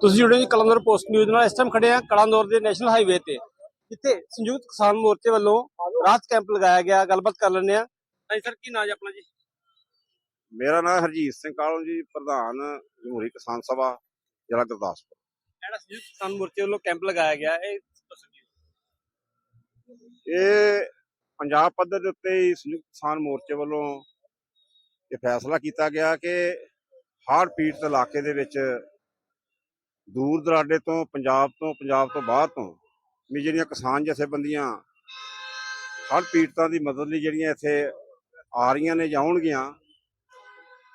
ਤੁਸੀਂ ਜੁੜੇ ਜੀ ਕਲੰਦਰ ਪੋਸਟ ਨਿਊਜ਼ ਨਾਲ ਇਸ ਟਾਈਮ ਖੜੇ ਆ ਕਲਾਨੌਰ ਦੇ ਨੈਸ਼ਨਲ ਹਾਈਵੇ ਤੇ। ਜਿੱਥੇ ਸੰਯੁਕਤ ਕਿਸਾਨ ਮੋਰਚੇ ਵੱਲੋਂ ਰਾਹਤ ਕੈਂਪ ਲਗਾਇਆ ਗਿਆ ਗੱਲਬਾਤ ਕਰ ਲੈਂਦੇ ਆ ਹਾਂਜੀ ਸਰ ਕੀ ਨਾਂ ਜੀ ਆਪਣਾ ਜੀ? ਮੇਰਾ ਨਾਮ ਹਰਜੀਤ ਸਿੰਘ ਕਾਲੂ ਜੀ ਪ੍ਰਧਾਨ ਜਮਹੂਰੀ ਕਿਸਾਨ ਸਭਾ ਜ਼ਿਲ੍ਹਾ ਗੁਰਦਾਸਪੁਰ। ਜਿਹੜਾ ਸੰਯੁਕਤ ਕਿਸਾਨ ਮੋਰਚੇ ਵੱਲੋਂ ਕੈਂਪ ਲਗਾਇਆ ਗਿਆ ਇਹ ਪੰਜਾਬ ਪੱਧਰ ਦੇ ਉੱਤੇ ਹੀ ਸੰਯੁਕਤ ਕਿਸਾਨ ਮੋਰਚੇ ਵੱਲੋਂ ਇਹ ਫੈਸਲਾ ਕੀਤਾ ਗਿਆ ਕਿ ਹੜ੍ਹ ਪੀੜਤ ਇਲਾਕੇ ਦੇ ਵਿੱਚ ਦੂਰ ਦਰਾਡੇ ਤੋਂ, ਪੰਜਾਬ ਤੋਂ ਪੰਜਾਬ ਤੋਂ ਬਾਹਰ ਤੋਂ ਵੀ ਜਿਹੜੀਆਂ ਕਿਸਾਨ ਜਥੇਬੰਦੀਆਂ ਹਰ ਪੀੜਤਾਂ ਦੀ ਮਦਦ ਲਈ ਜਿਹੜੀਆਂ ਇੱਥੇ ਆ ਰਹੀਆਂ ਨੇ ਜਾਂ ਆਉਣਗੀਆਂ,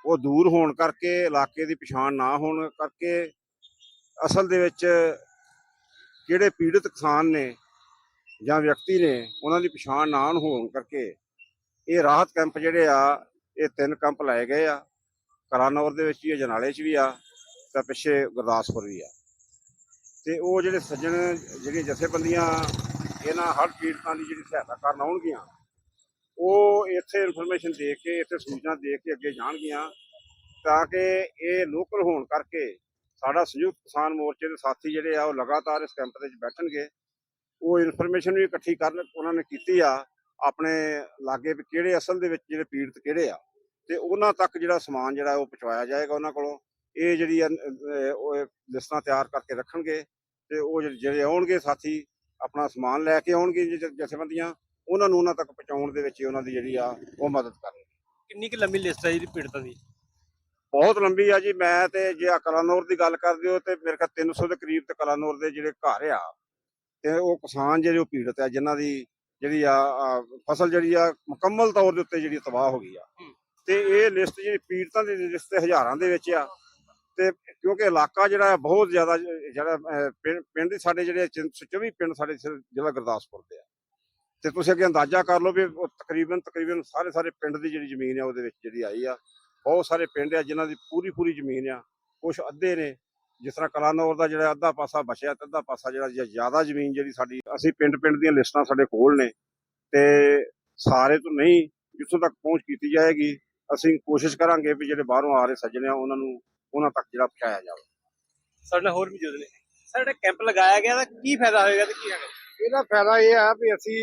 ਉਹ ਦੂਰ ਹੋਣ ਕਰਕੇ, ਇਲਾਕੇ ਦੀ ਪਛਾਣ ਨਾ ਹੋਣ ਕਰਕੇ ਅਸਲ ਦੇ ਵਿੱਚ ਕਿਹੜੇ ਪੀੜਤ ਕਿਸਾਨ ਨੇ ਜਾਂ ਵਿਅਕਤੀ ਨੇ, ਉਹਨਾਂ ਦੀ ਪਛਾਣ ਨਾ ਹੋਣ ਕਰਕੇ ਇਹ ਰਾਹਤ ਕੈਂਪ ਜਿਹੜੇ ਆ, ਇਹ ਤਿੰਨ ਕੈਂਪ ਲਾਏ ਗਏ ਆ। ਕਲਾਨੌਰ ਦੇ ਵਿੱਚ ਵੀ ਆ ਜਨਾਲੇ 'ਚ ਵੀ ਆ। ਤਾਂ ਪਿੱਛੇ ਗੁਰਦਾਸਪੁਰ ਵੀ ਆ। ਤੇ ਉਹ ਜਿਹੜੇ ਸੱਜਣ, ਜਿਹੜੀਆਂ ਜਥੇਬੰਦੀਆਂ, ਇਹਨਾਂ ਹਰ ਪੀੜਤਾਂ ਦੀ ਜਿਹੜੀ ਸਹਾਇਤਾ ਕਰਨ ਆਉਣਗੀਆਂ, ਉਹ ਇੱਥੇ ਇਨਫੋਰਮੇਸ਼ਨ ਦੇ ਕੇ, ਇੱਥੇ ਸੂਚਨਾ ਦੇ ਕੇ ਅੱਗੇ ਜਾਣਗੀਆਂ ਤਾਂ ਕਿ ਇਹ ਲੋਕਲ ਹੋਣ ਕਰਕੇ ਸਾਡਾ ਸੰਯੁਕਤ ਕਿਸਾਨ ਮੋਰਚੇ ਦੇ ਸਾਥੀ ਜਿਹੜੇ ਆ, ਉਹ ਲਗਾਤਾਰ ਇਸ ਕੈਂਪ ਦੇ ਵਿੱਚ ਬੈਠਣਗੇ। ਉਹ ਇਨਫੋਰਮੇਸ਼ਨ ਵੀ ਇਕੱਠੀ ਕਰਨ ਉਹਨਾਂ ਨੇ ਕੀਤੀ ਆ, ਆਪਣੇ ਲਾਗੇ ਵੀ ਕਿਹੜੇ ਅਸਲ ਦੇ ਵਿੱਚ ਜਿਹੜੇ ਪੀੜਤ ਕਿਹੜੇ ਆ, ਤੇ ਉਹਨਾਂ ਤੱਕ ਜਿਹੜਾ ਸਮਾਨ ਜਿਹੜਾ ਉਹ ਪਹੁੰਚਾਇਆ ਜਾਏਗਾ ਉਹਨਾਂ ਕੋਲੋਂ। ਇਹ ਜਿਹੜੀ ਉਹ ਲਿਸਟਾਂ ਤਿਆਰ ਕਰਕੇ ਰੱਖਣਗੇ ਤੇ ਉਹ ਜਿਹੜੇ- ਆਉਣਗੇ ਸਾਥੀ ਆਪਣਾ ਸਮਾਨ ਲੈ ਕੇ ਆਉਣਗੇ ਜਥੇਬੰਦੀਆਂ ਉਹਨਾਂ ਨੂੰ ਉਹਨਾਂ ਤੱਕ ਪਹੁੰਚਾਉਣ ਦੇ ਵਿੱਚ ਉਹਨਾਂ ਦੀ ਜਿਹੜੀ ਆ ਉਹ ਮਦਦ ਕਰਨਗੇ। ਕਿੰਨੀ ਕੁ ਲੰਮੀ ਲਿਸਟ ਹੈ ਜੀ ਪੀੜਤਾਂ ਦੀ? ਬਹੁਤ ਲੰਬੀ ਆ ਜੀ। ਮੈਂ ਤੇ ਜੇ ਆ ਕਲਾਨੌਰ ਦੀ ਗੱਲ ਕਰਦੇ ਹੋ ਤੇ ਮੇਰੇ ਖਿਆਲ 300 ਦੇ ਕਰੀਬ ਤੇ ਕਲਾਨੌਰ ਦੇ ਜਿਹੜੇ ਘਰ ਆ ਤੇ ਉਹ ਕਿਸਾਨ ਜਿਹੜੇ ਉਹ ਪੀੜਤ ਆ ਜਿਨ੍ਹਾਂ ਦੀ ਜਿਹੜੀ ਆ ਫਸਲ ਜਿਹੜੀ ਆ ਮੁਕੰਮਲ ਤੌਰ ਦੇ ਉੱਤੇ ਜਿਹੜੀ ਤਬਾਹ ਹੋ ਗਈ ਆ। ਤੇ ਇਹ ਲਿਸਟ ਜਿਹੜੀ ਪੀੜਤਾਂ ਦੀ ਲਿਸਟ ਹਜ਼ਾਰਾਂ ਦੇ ਵਿੱਚ ਆ। ਤੇ ਕਿਉਂਕਿ ਇਲਾਕਾ ਜਿਹੜਾ ਹੈ ਬਹੁਤ ਜ਼ਿਆਦਾ ਜਿਹੜਾ ਪਿੰਡ ਪਿੰਡ ਸਾਡੇ ਜਿਹੜੇ 24 ਪਿੰਡ ਸਾਡੇ ਜ਼ਿਲ੍ਹਾ ਗੁਰਦਾਸਪੁਰ ਦੇ ਆ। ਤੇ ਤੁਸੀਂ ਅੱਗੇ ਅੰਦਾਜ਼ਾ ਕਰ ਲਓ ਵੀ ਤਕਰੀਬਨ ਤਕਰੀਬਨ ਸਾਰੇ ਸਾਰੇ ਪਿੰਡ ਦੀ ਜਿਹੜੀ ਜ਼ਮੀਨ ਆ ਉਹਦੇ ਵਿੱਚ ਜਿਹੜੀ ਆਈ ਆ, ਬਹੁਤ ਸਾਰੇ ਪਿੰਡ ਆ ਜਿਨ੍ਹਾਂ ਦੀ ਪੂਰੀ ਪੂਰੀ ਜ਼ਮੀਨ ਆ ਕੁਝ ਅੱਧੇ ਨੇ, ਜਿਸ ਤਰ੍ਹਾਂ ਕਲਾਨੌਰ ਦਾ ਜਿਹੜਾ ਅੱਧਾ ਪਾਸਾ ਬਚਿਆ ਤੇ ਅੱਧਾ ਪਾਸਾ ਜਿਹੜਾ ਜ਼ਿਆਦਾ ਜ਼ਮੀਨ ਜਿਹੜੀ ਸਾਡੀ, ਅਸੀਂ ਪਿੰਡ ਪਿੰਡ ਦੀਆਂ ਲਿਸਟਾਂ ਸਾਡੇ ਕੋਲ ਨੇ। ਤੇ ਸਾਰੇ ਤੋਂ ਨਹੀਂ, ਜਿੱਥੋਂ ਤੱਕ ਪਹੁੰਚ ਕੀਤੀ ਜਾਏਗੀ, ਅਸੀਂ ਕੋਸ਼ਿਸ਼ ਕਰਾਂਗੇ ਵੀ ਜਿਹੜੇ ਬਾਹਰੋਂ ਆ ਰਹੇ ਸੱਜਣ ਆ ਉਹਨਾਂ ਨੂੰ ਉਹਨਾਂ ਤੱਕ ਜਿਹੜਾ ਪਹੁੰਚਾਇਆ ਜਾਵੇ। ਸਾਡੇ ਨਾਲ ਹੋਰ ਵੀ ਜੁੜੇ ਨੇ ਸਾਡੇ ਕੈਂਪ ਲਗਾਇਆ ਗਿਆ ਤਾਂ ਕੀ ਫਾਇਦਾ ਹੋਏਗਾ ਤੇ ਕੀ ਹੈਗਾ? ਇਹਦਾ ਫਾਇਦਾ ਇਹ ਆ ਵੀ ਅਸੀਂ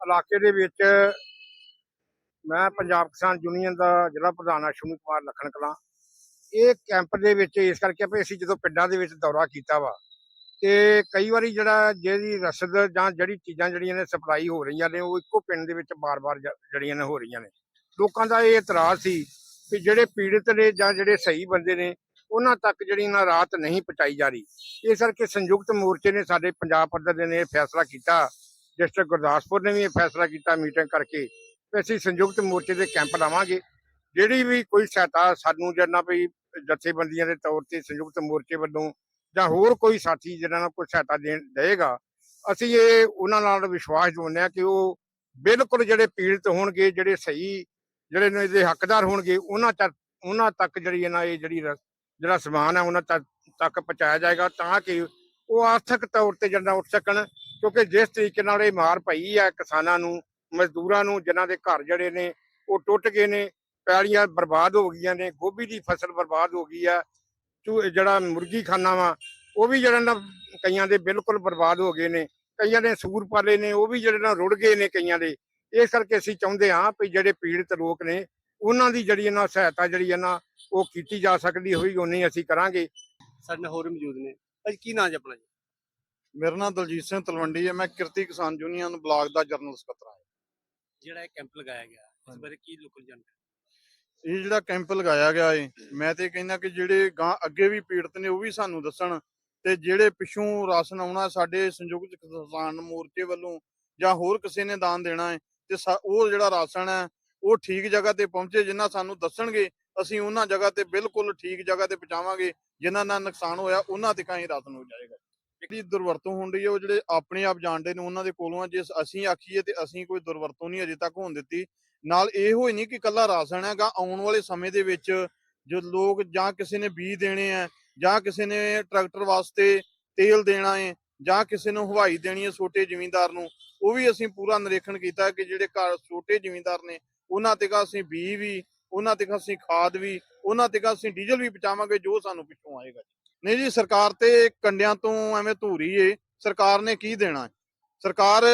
ਇਲਾਕੇ ਦੇ ਵਿੱਚ ਮੈਂ ਪੰਜਾਬ ਕਿਸਾਨ ਯੂਨੀਅਨ ਦਾ ਜ਼ਿਲ੍ਹਾ ਪ੍ਰਧਾਨ ਅਸ਼ਵਨੀ ਕੁਮਾਰ ਲਖਣ ਕਲਾਂ। ਇਹ ਕੈਂਪ ਦੇ ਵਿੱਚ ਇਸ ਕਰਕੇ ਵੀ ਅਸੀਂ ਜਦੋਂ ਪਿੰਡਾਂ ਦੇ ਵਿੱਚ ਦੌਰਾ ਕੀਤਾ ਵਾ ਤੇ ਕਈ ਵਾਰੀ ਜਿਹੜਾ ਜਿਹਦੀ ਰਸਦ ਜਾਂ ਜਿਹੜੀ ਚੀਜ਼ਾਂ ਜਿਹੜੀਆਂ ਨੇ ਸਪਲਾਈ ਹੋ ਰਹੀਆਂ ਨੇ ਉਹ ਇੱਕੋ ਪਿੰਡ ਦੇ ਵਿੱਚ ਬਾਰ-ਬਾਰ ਜਿਹੜੀਆਂ ਨੇ ਹੋ ਰਹੀਆਂ ਨੇ। ਲੋਕਾਂ ਦਾ ਇਹ ਇਤਰਾਜ਼ ਸੀ ਕਿ ਜਿਹੜੇ ਪੀੜਤ ਨੇ ਜਾਂ ਜਿਹੜੇ ਸਹੀ ਬੰਦੇ ਨੇ, ਉਹਨਾਂ ਤੱਕ ਜਿਹੜੀ ਨਾ ਰਾਤ ਨਹੀਂ ਪਹੁੰਚਾਈ ਜਾ ਰਹੀ। ਇਸ ਕਰਕੇ ਸੰਯੁਕਤ ਮੋਰਚੇ ਨੇ ਸਾਡੇ ਪੰਜਾਬ ਪੱਧਰ ਨੇ ਇਹ ਫੈਸਲਾ ਕੀਤਾ, ਡਿਸਟ੍ਰਿਕਟ ਗੁਰਦਾਸਪੁਰ ਨੇ ਵੀ ਇਹ ਫੈਸਲਾ ਕੀਤਾ ਮੀਟਿੰਗ ਕਰਕੇ ਕਿ ਅਸੀਂ ਸੰਯੁਕਤ ਮੋਰਚੇ ਦੇ ਕੈਂਪ ਲਾਵਾਂਗੇ। ਜਿਹੜੀ ਵੀ ਕੋਈ ਸਹਾਇਤਾ ਸਾਨੂੰ ਜਨਾ ਵੀ ਜਥੇਬੰਦੀਆਂ ਦੇ ਤੌਰ ਤੇ ਸੰਯੁਕਤ ਮੋਰਚੇ ਵੱਲੋਂ ਜਾਂ ਹੋਰ ਕੋਈ ਸਾਥੀ ਜਿਹਨਾਂ ਨਾਲ ਕੋਈ ਸਹਾਇਤਾ ਦੇਣ ਦੇਗਾ ਅਸੀਂ ਇਹ ਉਹਨਾਂ ਨਾਲ ਵਿਸ਼ਵਾਸ ਦਿਵਾਉਂਦੇ ਹਾਂ ਕਿ ਉਹ ਬਿਲਕੁਲ ਜਿਹੜੇ ਪੀੜਤ ਹੋਣਗੇ, ਜਿਹੜੇ ਸਹੀ ਜਿਹੜੇ ਨੇ ਇਹਦੇ ਹੱਕਦਾਰ ਹੋਣਗੇ, ਉਹਨਾਂ ਤੱਕ ਉਹਨਾਂ ਤੱਕ ਜਿਹੜੀ ਇਹਨਾਂ ਇਹ ਜਿਹੜੀ ਜਿਹੜਾ ਸਮਾਨ ਹੈ, ਉਹਨਾਂ ਤੱਕ ਪਹੁੰਚਾਇਆ ਜਾਏਗਾ ਤਾਂ ਕਿ ਉਹ ਆਰਥਿਕ ਤੌਰ ਤੇ ਜਿਹੜਾ ਉੱਠ ਸਕਣ, ਕਿਉਂਕਿ ਜਿਸ ਤਰੀਕੇ ਨਾਲ ਇਹ ਮਾਰ ਪਈ ਹੈ ਕਿਸਾਨਾਂ ਨੂੰ, ਮਜ਼ਦੂਰਾਂ ਨੂੰ, ਜਿਨ੍ਹਾਂ ਦੇ ਘਰ ਜਿਹੜੇ ਨੇ, ਉਹ ਟੁੱਟ ਗਏ ਨੇ, ਪੈਲੀਆਂ ਬਰਬਾਦ ਹੋ ਗਈਆਂ ਨੇ, ਗੋਭੀ ਦੀ ਫਸਲ ਬਰਬਾਦ ਹੋ ਗਈ ਆ ਚੂ, ਜਿਹੜਾ ਮੁਰਗੀ ਖਾਨਾ ਵਾ, ਉਹ ਵੀ ਜਿਹੜਾ ਨਾ ਕਈਆਂ ਦੇ ਬਿਲਕੁਲ ਬਰਬਾਦ ਹੋ ਗਏ ਨੇ, ਕਈਆਂ ਦੇ ਸੂਰ ਪਾਲੇ ਨੇ, ਉਹ ਵੀ ਜਿਹੜੇ ਨਾ ਰੁੜ ਗਏ ਨੇ ਕਈਆਂ ਦੇ ਇਸ ਕਰਕੇ ਅਸੀਂ ਚਾਹੁੰਦੇ ਹਾਂ ਵੀ ਜਿਹੜੇ ਪੀੜਤ ਲੋਕ ਨੇ ਉਹਨਾਂ ਦੀ ਜਿਹੜੀ ਇਹਨਾਂ ਸਹਾਇਤਾ ਜਿਹੜੀ ਹੈ ਨਾ ਉਹ ਕੀਤੀ ਜਾ ਸਕਦੀ ਹੋਈ ਉਨੀ ਅਸੀਂ ਕਰਾਂਗੇ। ਸਾਡੇ ਨਾਲ ਹੋਰ ਮੌਜੂਦ ਨੇ। ਭਾਜੀ ਕੀ ਨਾਂ ਜੀ ਆਪਣਾ ਜੀ? ਮੇਰਾ ਨਾਮ ਦਲਜੀਤ ਸਿੰਘ ਤਲਵੰਡੀ ਹੈ। ਮੈਂ ਕਿਰਤੀ ਕਿਸਾਨ ਯੂਨੀਅਨ ਬਲਾਕ ਦਾ ਜਰਨਲ ਸਕੱਤਰ ਹਾਂ। ਜਿਹੜਾ ਇਹ ਕੈਂਪ ਲਗਾਇਆ ਗਿਆ ਇਸ ਬਾਰੇ ਕੀ ਲੋਕਾਂ ਨੂੰ ਜਾਣਕਾਰੀ? ਇਹ ਜਿਹੜਾ ਕੈਂਪ ਲਗਾਇਆ ਗਿਆ ਏ ਮੈਂ ਤੇ ਕਹਿੰਦਾ ਕਿ ਜਿਹੜੇ ਗਾਂ ਅੱਗੇ ਵੀ ਪੀੜਤ ਨੇ ਉਹ ਵੀ ਸਾਨੂੰ ਦੱਸਣ ਤੇ ਜਿਹੜੇ ਪਿੱਛੋਂ ਰਾਸ਼ਨ ਆਉਣਾ ਸਾਡੇ ਸੰਯੁਕਤ ਕਿਸਾਨ ਮੋਰਚੇ ਵੱਲੋਂ ਜਾਂ ਹੋਰ ਕਿਸੇ ਨੇ ਦਾਨ ਦੇਣਾ ਹੈ ਤੇ ਉਹ ਜਿਹੜਾ ਰਾਸ਼ਨ ਹੈ, ਉਹ ਠੀਕ ਜਗ੍ਹਾ ਤੇ ਪਹੁੰਚੇ, ਜਿੰਨਾ ਸਾਨੂੰ ਦੱਸਣਗੇ, ਅਸੀਂ ਉਹਨਾਂ ਜਗ੍ਹਾ ਤੇ ਬਿਲਕੁਲ ਠੀਕ ਜਗ੍ਹਾ ਤੇ ਪਹੁੰਚਾਵਾਂਗੇ, ਜਿਨ੍ਹਾਂ ਨਾਲ ਨੁਕਸਾਨ ਹੋਇਆ, ਉਹਨਾਂ ਤੇ ਕਾਹੀਂ ਰਾਸ਼ਨ ਹੋ ਜਾਏਗਾ। ਜਿਹੜੀ ਦੁਰਵਰਤੋਂ ਹੋਣ ਰਹੀ ਹੈ, ਉਹ ਜਿਹੜੇ ਆਪਣੇ ਆਪ ਜਾਣਦੇ ਨੇ, ਉਹਨਾਂ ਦੇ ਕੋਲੋਂ ਆ ਜੇ ਅਸੀਂ ਆਖੀਏ ਤੇ ਅਸੀਂ ਕੋਈ ਦੁਰਵਰਤੋਂ ਨਹੀਂ ਅਜੇ ਤੱਕ ਹੋਣ ਦਿੱਤੀ। ਨਾਲ ਇਹੋ ਹੀ ਨਹੀਂ ਕਿ ਕੱਲਾ ਰਾਸ਼ਨ ਹੈਗਾ, ਆਉਣ ਵਾਲੇ ਸਮੇਂ ਦੇ ਵਿੱਚ ਜੋ ਲੋਕ ਜਾਂ ਕਿਸੇ ਨੇ ਬੀਜ ਦੇਣੇ ਆ ਜਾਂ ਕਿਸੇ ਨੇ ਟਰੈਕਟਰ ਵਾਸਤੇ ਤੇਲ ਦੇਣਾ ਹੈ, ਜਾਂ ਕਿਸੇ ਨੂੰ ਹਵਾਈ ਦੇਣੀ ਹੈ ਛੋਟੇ ਜ਼ਿਮੀਂਦਾਰ ਨੂੰ ਉਹ ਵੀ ਅਸੀਂ ਪੂਰਾ ਨਿਰੀਖਣ ਕੀਤਾ ਕਿ ਜਿਹੜੇ ਘਰ ਛੋਟੇ ਜ਼ਿਮੀਂਦਾਰ ਨੇ, ਉਹਨਾਂ ਤੇ ਅਸੀਂ ਬੀਜ ਵੀ, ਉਹਨਾਂ ਤੇ ਅਸੀਂ ਖਾਦ ਵੀ, ਉਹਨਾਂ ਤੇ ਅਸੀਂ ਡੀਜ਼ਲ ਵੀ ਪਹੁੰਚਾਵਾਂਗੇ ਜੋ ਸਾਨੂੰ ਪਿੱਛੋਂ ਆਏਗਾ ਨਹੀਂ ਜੀ, ਸਰਕਾਰ ਤੇ ਕੰਡਿਆਂ ਤੋਂ ਐਵੇਂ ਧੂਰੀ ਏ, ਸਰਕਾਰ ਨੇ ਕੀ ਦੇਣਾ ਸਰਕਾਰ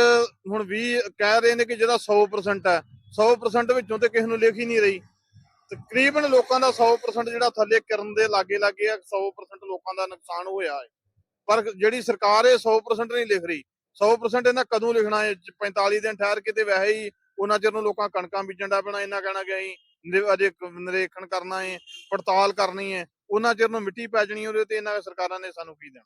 ਹੁਣ ਵੀ ਕਹਿ ਰਹੇ ਨੇ ਕਿ ਜਿਹੜਾ 100% ਹੈ 100% ਵਿੱਚੋਂ ਤੇ ਕਿਸੇ ਨੂੰ ਲਿਖ ਹੀ ਨਹੀਂ ਰਹੀ। ਤਕਰੀਬਨ ਲੋਕਾਂ ਦਾ 100% ਜਿਹੜਾ ਥੱਲੇ ਕਿਰਨ ਦੇ ਲਾਗੇ ਲਾਗੇ ਆ 100% ਲੋਕਾਂ ਦਾ ਨੁਕਸਾਨ ਹੋਇਆ ਹੈ। ਪਰ ਜਿਹੜੀ ਸਰਕਾਰ ਇਹ 100% ਨਹੀਂ ਲਿਖ ਰਹੀ 100% ਇਹਨਾਂ ਕਦੋਂ ਲਿਖਣਾ ਹੈ? 45 ਦਿਨ ਠਹਿਰ ਕੇ ਤੇ ਵੈਸੇ ਹੀ ਉਹਨਾਂ ਚਿਰ ਨੂੰ ਲੋਕਾਂ ਕਣਕਾਂ ਬੀਜਣ ਦਾ ਪੈਣਾ ਇਹਨਾਂ ਕਹਿਣਾ ਕਿ ਅਸੀਂ ਅਜੇ ਕ- ਨਿਰੀਖਣ ਕਰਨਾ ਹੈ, ਪੜਤਾਲ ਕਰਨੀ ਹੈ, ਉਹਨਾਂ ਚਿਰ ਨੂੰ ਮਿੱਟੀ ਪੈ ਜਾਣੀ ਉਹਦੇ ਤੇ ਇਹਨਾਂ ਸਰਕਾਰਾਂ ਨੇ ਸਾਨੂੰ ਕੀ ਦੇਣਾ?